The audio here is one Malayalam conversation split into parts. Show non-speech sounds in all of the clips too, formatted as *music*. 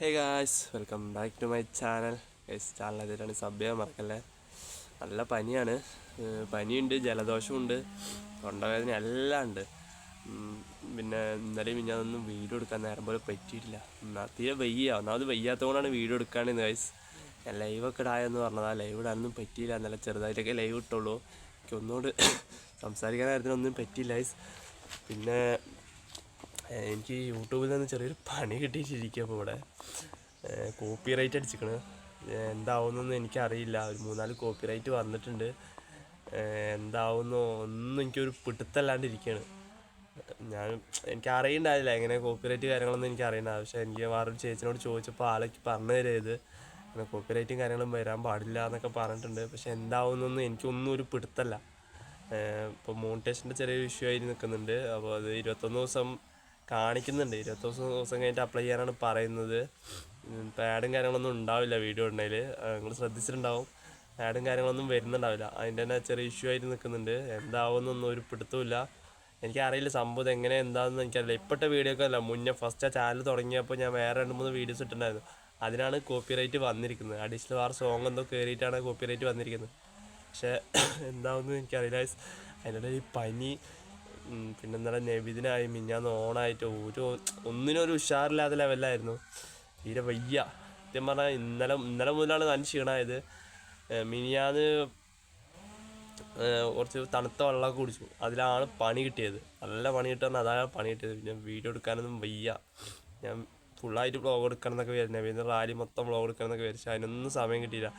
Hey guys welcome back to my channel guys channel അതിലാണ് സബ് മറക്കല്ലേ നല്ല പനിയാണ്. പനിയുണ്ട് ജലദോഷമുണ്ട് തൊണ്ടവേദന എല്ലാം ഉണ്ട്. പിന്നെ ഇന്നലെ മിഞ്ഞാതൊന്നും വീഡിയോ എടുക്കാൻ നേരം പോലെ പറ്റിയിട്ടില്ല. എന്നാൽ തീരെ വയ്യ. ഒന്നാമത് വയ്യാത്തതുകൊണ്ടാണ് വീഡിയോ എടുക്കാണെന്ന് ഗൈസ് ഞാൻ ലൈവൊക്കെ ഇടായെന്ന് പറഞ്ഞതാ. ലൈവ് ഇടാനൊന്നും പറ്റിയില്ല. ഇന്നലെ ചെറുതായിട്ടൊക്കെ ലൈവ് ഇട്ടുള്ളൂ. എനിക്ക് ഒന്നുകൊണ്ട് *coughs* സംസാരിക്കാൻ നേരത്തിനൊന്നും പറ്റിയില്ല ഗൈസ് പിന്നെ എനിക്ക് യൂട്യൂബിൽ നിന്ന് ചെറിയൊരു പണി കിട്ടിയിട്ടിരിക്കുക അപ്പോൾ ഇവിടെ. Copy right അടിച്ചിക്കണ്. എന്താവുന്നൊന്നും എനിക്കറിയില്ല. ഒരു മൂന്നാൽ കോപ്പി റൈറ്റ് വന്നിട്ടുണ്ട് എന്താവുന്നോ ഒന്നും എനിക്കൊരു പിടുത്തല്ലാണ്ടിരിക്കുകയാണ് ഞാൻ എനിക്ക് അറിയണ്ടായില്ല എങ്ങനെ കോപ്പി റൈറ്റ് കാര്യങ്ങളൊന്നും എനിക്ക് അറിയണ്ട പക്ഷേ എനിക്ക് വേറൊരു ചേച്ചിനോട് ചോദിച്ചപ്പോൾ ആളേക്ക് പറഞ്ഞു തരരുത് അങ്ങനെ കോപ്പി റൈറ്റും കാര്യങ്ങളും വരാൻ പാടില്ല എന്നൊക്കെ പറഞ്ഞിട്ടുണ്ട്. പക്ഷെ എന്താവുന്നൊന്നും എനിക്കൊന്നും ഒരു പിടുത്തല്ല. ഇപ്പോൾ മോണിറ്റേഷന്റെ ചെറിയൊരു ഇഷ്യൂ ആയി നിൽക്കുന്നുണ്ട്. അപ്പോൾ അത് ഇരുപത്തൊന്ന് ദിവസം കാണിക്കുന്നുണ്ട്. ഇരുപത്തി ദിവസം ദിവസം കഴിഞ്ഞിട്ട് അപ്ലൈ ചെയ്യാനാണ് പറയുന്നത്. പാഡും കാര്യങ്ങളൊന്നും ഉണ്ടാവില്ല വീഡിയോ ഉണ്ടെങ്കിൽ നിങ്ങൾ ശ്രദ്ധിച്ചിട്ടുണ്ടാവും. പാഡും കാര്യങ്ങളൊന്നും വരുന്നുണ്ടാവില്ല. അതിന്റെ തന്നെ ചെറിയ ഇഷ്യൂ ആയിട്ട് നിൽക്കുന്നുണ്ട്. എന്താവുമെന്നൊന്നും ഒരു പിടുത്തമില്ല എനിക്കറിയില്ല സംഭവം എങ്ങനെ എന്താണെന്ന് എനിക്കറിയില്ല. ഇപ്പോഴത്തെ വീഡിയോ ഒക്കെ അല്ല മുന്നേ ഫസ്റ്റ് ആ ചാനൽ തുടങ്ങിയപ്പോൾ ഞാൻ വേറെ രണ്ട് മൂന്ന് വീഡിയോസ് ഇട്ടിട്ടുണ്ടായിരുന്നു. അതിനാണ് കോപ്പിറൈറ്റ് വന്നിരിക്കുന്നത്. അഡീഷണൽ വേറെ സോങ് എന്തോ കയറിയിട്ടാണ് കോപ്പി റൈറ്റ് വന്നിരിക്കുന്നത്. പക്ഷേ *coughs* എന്താവുമെന്ന് എനിക്കറിയില്ല ഈ പനി പിന്നെ ഇന്നലെ നബിദിനായി മിഞ്ഞാന്ന് ഓണായിട്ട് ഒരു ഒന്നിനൊരു ഉഷാറില്ലാത്ത ലെവലായിരുന്നു തീരെ വയ്യ. സത്യം പറഞ്ഞാൽ ഇന്നലെ ഇന്നലെ മുതലാണ് നല്ല ക്ഷീണമായത് മിനിയാന്ന് കുറച്ച് തണുത്ത വെള്ളമൊക്കെ കുടിച്ചു. അതിലാണ് പണി കിട്ടിയത്. നല്ല പണി കിട്ടുന്ന അതാണ് പണി കിട്ടിയത്. പിന്നെ വീഡിയോ എടുക്കാനൊന്നും വയ്യ. ഞാൻ ഫുള്ളായിട്ട് വ്ളോഗ് എടുക്കണം എന്നൊക്കെ വരുന്നത് പിന്നെ റാലി മൊത്തം വ്ളോഗ് എടുക്കണം എന്നൊക്കെ വിചാരിച്ചു. അതിനൊന്നും സമയം കിട്ടിയില്ല.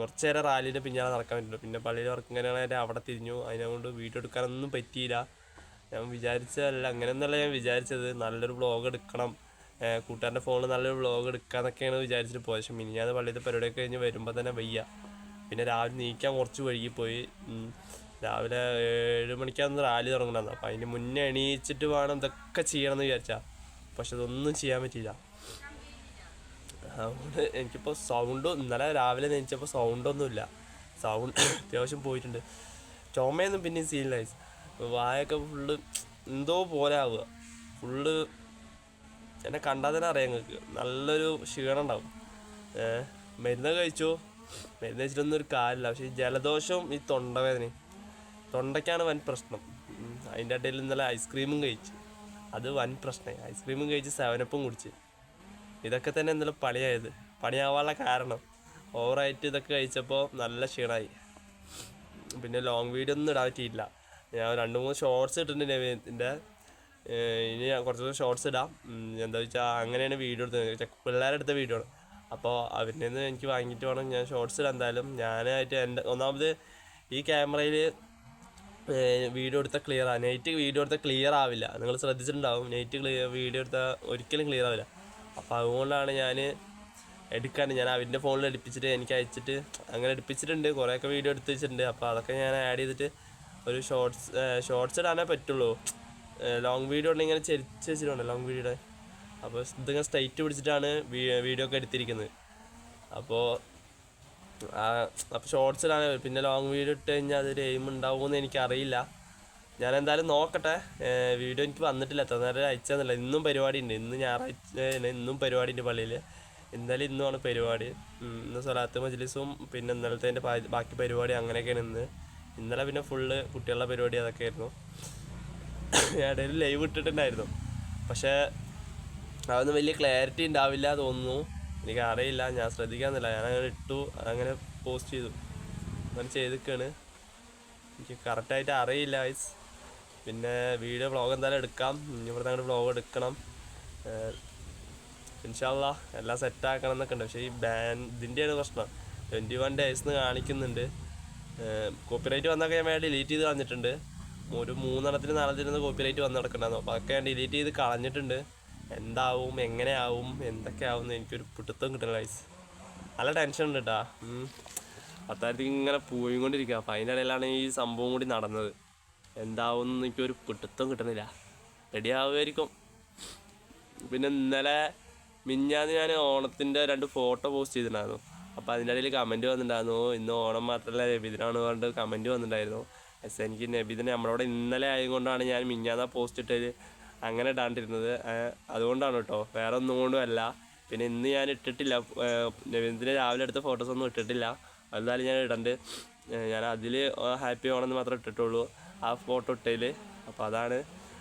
കുറച്ച് നേരം റാലീന്റെ പിന്നാലെ നടക്കാൻ പറ്റില്ല പിന്നെ പള്ളിയിൽ വർക്ക് കാര്യങ്ങളായിട്ട് അവിടെ തിരിഞ്ഞു. അതിനെ കൊണ്ട് വീഡിയോ എടുക്കാനൊന്നും പറ്റിയില്ല. ഞാൻ വിചാരിച്ചതല്ല. അങ്ങനെയൊന്നല്ല ഞാൻ വിചാരിച്ചത്. നല്ലൊരു ബ്ലോഗ് എടുക്കണം. കൂട്ടുകാരന്റെ ഫോണിൽ നല്ലൊരു വ്ളോഗ് എടുക്കാന്നൊക്കെയാണ് വിചാരിച്ചിട്ട് പോയത്. പക്ഷെ മിനിഞ്ഞാന്ന് പള്ളിയിലത്തെ പരിപാടിയൊക്കെ കഴിഞ്ഞ് വരുമ്പോൾ തന്നെ വയ്യ. പിന്നെ രാവിലെ നീക്കാൻ കുറച്ച് പോയി രാവിലെ ഏഴ് മണിക്കാന്ന് റാലി തുടങ്ങണമെന്ന് അപ്പം അതിന് മുന്നേ എണീച്ചിട്ട് വേണം ഇതൊക്കെ ചെയ്യണമെന്ന് വിചാരിച്ചാൽ പക്ഷെ ഇതൊന്നും ചെയ്യാൻ പറ്റിയില്ല. അതുകൊണ്ട് എനിക്കിപ്പോൾ സൗണ്ട് ഇന്നലെ രാവിലെ നെനിച്ചപ്പോൾ സൗണ്ടൊന്നുമില്ല സൗണ്ട് *coughs* അത്യാവശ്യം പോയിട്ടുണ്ട്. ചുമയൊന്നും പിന്നെയും സീനില്ല വായൊക്കെ ഫുള്ള് എന്തോ പോലെ ആവുക. ഫുള്ള് എന്നെ കണ്ടാൽ തന്നെ അറിയാം നിങ്ങൾക്ക് നല്ലൊരു ക്ഷീണം ഉണ്ടാവും. മരുന്ന് കഴിച്ചു? മരുന്ന് കഴിച്ചിട്ടൊന്നും ഒരു കാര്യമില്ല. പക്ഷേ ഈ ഈ തൊണ്ടവേദനയും തൊണ്ടയ്ക്കാണ് വൻ പ്രശ്നം. അതിന്റെ ഇടയിൽ ഇന്നലെ ഐസ്ക്രീമും കഴിച്ച്. അത് വൻ പ്രശ്നമായി. ഐസ്ക്രീമും കഴിച്ച് സെവനപ്പും കുടിച്ച്. ഇതൊക്കെ തന്നെ ഇന്നലെ പണിയായത്. പണിയാവാനുള്ള കാരണം. ഓവറായിട്ട് ഇതൊക്കെ കഴിച്ചപ്പോൾ നല്ല ക്ഷീണമായി. പിന്നെ ലോങ് വീഡിയോ ഒന്നും ഇടാൻ പറ്റിയില്ല ഞാൻ രണ്ട് മൂന്ന് ഷോർട്സ് ഇട്ടിട്ടുണ്ട് നവീനത്തിന്റെ ഇനി കുറച്ച് ഷോർട്സ് ഇടാം. എന്താ വെച്ചാൽ അങ്ങനെയാണ് വീഡിയോ എടുത്തത്. പിള്ളേരെടുത്ത വീഡിയോ ആണ്. അപ്പോൾ അവരിൽ നിന്ന് എനിക്ക് വാങ്ങിയിട്ട് വേണം ഞാൻ ഷോർട്സ് ഇടാം എന്തായാലും ഞാനായിട്ട് എന്റെ ഒന്നാമത് ഈ ക്യാമറയിൽ വീഡിയോ എടുത്താൽ ക്ലിയർ ആണ് നെറ്റ് വീഡിയോ എടുത്താൽ ക്ലിയർ ആവില്ല. നിങ്ങൾ ശ്രദ്ധിച്ചിട്ടുണ്ടാവും. നെറ്റ് ക്ലിയർ വീഡിയോ എടുത്താൽ ഒരിക്കലും ക്ലിയർ ആവില്ല. അപ്പോൾ അതുകൊണ്ടാണ് ഞാൻ എടുക്കാണ്ട് ഞാൻ അവന്റെ ഫോണിൽ എടുപ്പിച്ചിട്ട് എനിക്ക് അയച്ചിട്ട് അങ്ങനെ എടുപ്പിച്ചിട്ടുണ്ട്. കുറേയൊക്കെ വീഡിയോ എടുത്ത് വെച്ചിട്ടുണ്ട്. അപ്പോൾ അതൊക്കെ ഞാൻ ആഡ് ചെയ്തിട്ട് ഒരു ഷോർട്സ് ഷോർട്സ് ഇടാനേ പറ്റുള്ളൂ. ലോങ് വീഡിയോ ഉണ്ടെങ്കിൽ ഇങ്ങനെ ചെരിച്ച് വെച്ചിട്ടുണ്ട് ലോങ് വീഡിയോയുടെ അപ്പോൾ ഇതിങ്ങനെ സ്ട്രൈറ്റ് പിടിച്ചിട്ടാണ് വീഡിയോ ഒക്കെ എടുത്തിരിക്കുന്നത്. അപ്പോൾ അപ്പോൾ ഷോർട്സ് ഇടാനേ പിന്നെ ലോങ് വീഡിയോ ഇട്ട് കഴിഞ്ഞാൽ അതൊരു എയിം ഉണ്ടാവുമെന്ന് എനിക്കറിയില്ല. ഞാൻ എന്തായാലും നോക്കട്ടെ. വീഡിയോ എനിക്ക് വന്നിട്ടില്ല. എത്ര നേരം അയച്ചതെന്നില്ല ഇന്നും പരിപാടി ഉണ്ട്. ഇന്ന് ഞായറാഴ്ച ഇന്നും പരിപാടി ഉണ്ട് പള്ളിയിൽ എന്തായാലും ഇന്നുമാണ് പരിപാടി. ഇന്ന് സ്വലാത്ത് മജ്ലിസും പിന്നെ ഇന്നലത്തെ ബാക്കി പരിപാടി അങ്ങനെയൊക്കെയാണ് ഇന്ന്. ഇന്നലെ പിന്നെ ഫുള്ള് കുട്ടികളുടെ പരിപാടി അതൊക്കെ ആയിരുന്നു. ഞാൻ ഇടയിൽ ലൈവ് ഇട്ടിട്ടുണ്ടായിരുന്നു. പക്ഷേ അതൊന്നും വലിയ ക്ലാരിറ്റി ഉണ്ടാവില്ല തോന്നുന്നു. എനിക്ക് അറിയില്ല ഞാൻ ശ്രദ്ധിക്കാന്നില്ല. ഞാൻ അങ്ങനെ ഇട്ടു അങ്ങനെ പോസ്റ്റ് ചെയ്തു. അങ്ങനെ ചെയ്തിക്കാണ് എനിക്ക് കറക്റ്റായിട്ട് അറിയില്ല ഐസ് പിന്നെ വീഡിയോ വ്ളോഗ് എന്തായാലും എടുക്കാം. ഇനി അങ്ങോട്ട് വ്ളോഗ് എടുക്കണം. ഇൻഷാല്ല എല്ലാം സെറ്റാക്കണം എന്നൊക്കെ ഉണ്ട്. പക്ഷേ ഈ ബാൻ ഇതിന്റെയാണ് പ്രശ്നം. ട്വന്റി വൺ ഡേയ്സ് കാണിക്കുന്നുണ്ട്. കോപ്പിറൈറ്റ് വന്നൊക്കെ ഞാൻ വേണ്ടി ഡിലീറ്റ് ചെയ്ത് കളഞ്ഞിട്ടുണ്ട്. ഒരു മൂന്നെണ്ണത്തിന് നാലെണ്ണത്തിന് കോപ്പിറൈറ്റ് വന്ന് കിടക്കണ്ടായിരുന്നു അപ്പോൾ അതൊക്കെ ഞാൻ ഡിലീറ്റ് ചെയ്ത് കളഞ്ഞിട്ടുണ്ട്. എന്താവും എങ്ങനെയാവും എന്തൊക്കെയാവും എന്ന് എനിക്കൊരു പിടുത്തം കിട്ടില്ല ഗൈസ് നല്ല ടെൻഷൻ ഉണ്ട് കേട്ടാ പത്തായിരത്തി ഇങ്ങനെ പോയിക്കൊണ്ടിരിക്കുക അപ്പം അതിന്റെ ഇടയിലാണ് ഈ സംഭവം കൂടി നടന്നത്. എന്താവും എനിക്കൊരു പിടുത്തം കിട്ടുന്നില്ല റെഡി ആവുമായിരിക്കും. പിന്നെ ഇന്നലെ മിഞ്ഞാന്ന് ഞാൻ ഓണത്തിന്റെ രണ്ട് ഫോട്ടോ പോസ്റ്റ് ചെയ്തിട്ടുണ്ടായിരുന്നു. അപ്പോൾ അതിന്റെ ഇടയിൽ കമന്റ് വന്നിട്ടുണ്ടായിരുന്നു. ഇന്ന് ഓണം മാത്രമല്ല നബിദിനാണ് പറഞ്ഞിട്ട് കമന്റ് വന്നിട്ടുണ്ടായിരുന്നു. എസ് എനിക്ക് നബിദിനെ നമ്മളവിടെ ഇന്നലെ ആയതുകൊണ്ടാണ് ഞാൻ മിഞ്ഞാന്ന പോസ്റ്റ് ഇട്ടത്. അങ്ങനെ ഇടാണ്ടിരുന്നത്. അതുകൊണ്ടാണ് കേട്ടോ വേറെ ഒന്നും കൊണ്ടും അല്ല. പിന്നെ ഇന്ന് ഞാൻ ഇട്ടിട്ടില്ല. നവീനത്തിന്റെ രാവിലെ എടുത്ത ഫോട്ടോസ് ഒന്നും ഇട്ടിട്ടില്ല. എന്തായാലും ഞാൻ ഇടണ്ട്. ഞാൻ അതിൽ ഹാപ്പി ആണെന്ന് മാത്രമേ ഇട്ടിട്ടുള്ളൂ. ആ ഫോട്ടോ ഇട്ടതിൽ അപ്പോൾ അതാണ്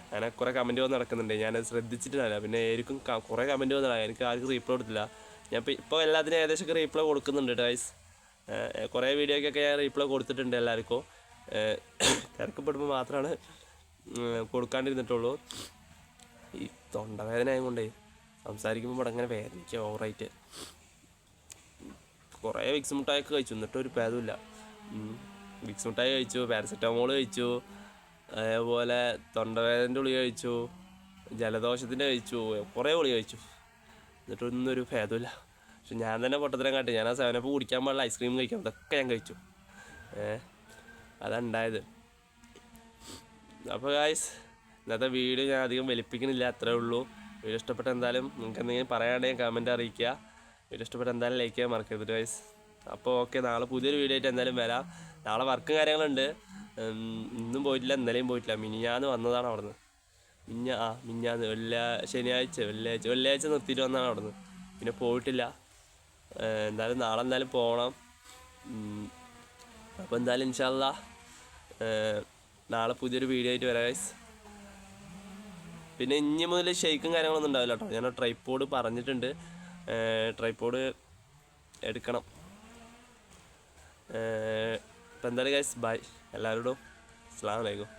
അങ്ങനെ കുറേ കമന്റ് വന്ന് നടക്കുന്നുണ്ട്. ഞാനത് ശ്രദ്ധിച്ചിട്ടില്ല പിന്നെ ആർക്കും കുറേ കമന്റ് വന്നതാണ് എനിക്ക് ആർക്കും റീപ്ലൈ കൊടുത്തില്ല. ഞാൻ ഇപ്പോൾ എല്ലാത്തിനും ഏകദേശം റീപ്ലൈ കൊടുക്കുന്നുണ്ട് ഗൈസ് കുറേ വീഡിയോക്കൊക്കെ ഞാൻ റീപ്ലൈ കൊടുത്തിട്ടുണ്ട് എല്ലാവർക്കും. തിരക്കപ്പെടുമ്പോൾ മാത്രമാണ് കൊടുക്കാണ്ടിരുന്നിട്ടുള്ളൂ. ഈ തൊണ്ടവേദന ആയതുകൊണ്ടേ സംസാരിക്കുമ്പോൾ ഇവിടെ അങ്ങനെ വേദനിക്കുക ഓവറായിട്ട്. കുറേ വിക്സ് മുട്ടായൊക്കെ കഴിച്ചു എന്നിട്ട് ഒരു ഭേദമില്ല വിക്സ് മുട്ടായി കഴിച്ചു പാരസെറ്റമോൾ കഴിച്ചു അതേപോലെ തൊണ്ടവേദനന്റെ ഗുളിക കഴിച്ചു ജലദോഷത്തിന്റെ കഴിച്ചു കുറേ ഗുളിക കഴിച്ചു. എന്നിട്ടൊന്നും ഒരു ഭേദമില്ല. പക്ഷെ ഞാൻ തന്നെ പൊട്ടത്തരം കാട്ടി. ഞാൻ ആ സെവനപ്പ് കുടിക്കാൻ പാടില്ല. ഐസ്ക്രീം കഴിക്കാം അതൊക്കെ ഞാൻ കഴിച്ചു. ഏഹ് അതുണ്ടായത്. അപ്പോൾ ഗായ്സ് ഇന്നത്തെ വീഡിയോ ഞാൻ അധികം വലിപ്പിക്കണില്ല. അത്രേ ഉള്ളൂ. വീഡിയോ ഇഷ്ടപ്പെട്ട എന്തായാലും നിങ്ങൾക്ക് എന്തെങ്കിലും പറയാണ്ടെങ്കിൽ കമന്റ് അറിയിക്കുക. വീഡിയോ ഇഷ്ടപ്പെട്ട എന്തായാലും ലൈക്ക് ചെയ്യാൻ മറക്കരുത് ഗൈസ് അപ്പോൾ ഓക്കെ നാളെ പുതിയൊരു വീഡിയോ ആയിട്ട് എന്തായാലും വരാം. നാളെ വർക്കും കാര്യങ്ങളുണ്ട് ഇന്നും പോയിട്ടില്ല ഇന്നലെയും പോയിട്ടില്ല. മിനി ഞാൻ വന്നതാണ് അവിടുന്ന്. മിഞ്ഞ ആ മിഞ്ഞാന്ന് വെള്ളിയാ ശനിയാഴ്ച വെള്ളിയാഴ്ച വെള്ളിയാഴ്ച നിർത്തിയിട്ട് വന്നാണ് അവിടെ നിന്ന് പിന്നെ പോയിട്ടില്ല. എന്തായാലും നാളെ എന്തായാലും പോകണം അപ്പോൾ എന്തായാലും ഇൻഷാല്ല നാളെ പുതിയൊരു വീഡിയോ ആയിട്ട് വരാം പിന്നെ ഇനി മുതൽ ഷെയ്ക്കും കാര്യങ്ങളൊന്നും ഉണ്ടാവില്ല കേട്ടോ ഞാൻ ട്രൈപ്പോഡ് പറഞ്ഞിട്ടുണ്ട്. ട്രൈപ്പോഡ് എടുക്കണം. ഇപ്പം എന്തായാലും ഗൈസ് ബൈ എല്ലാവരോടും അസ്സാം വലൈക്കും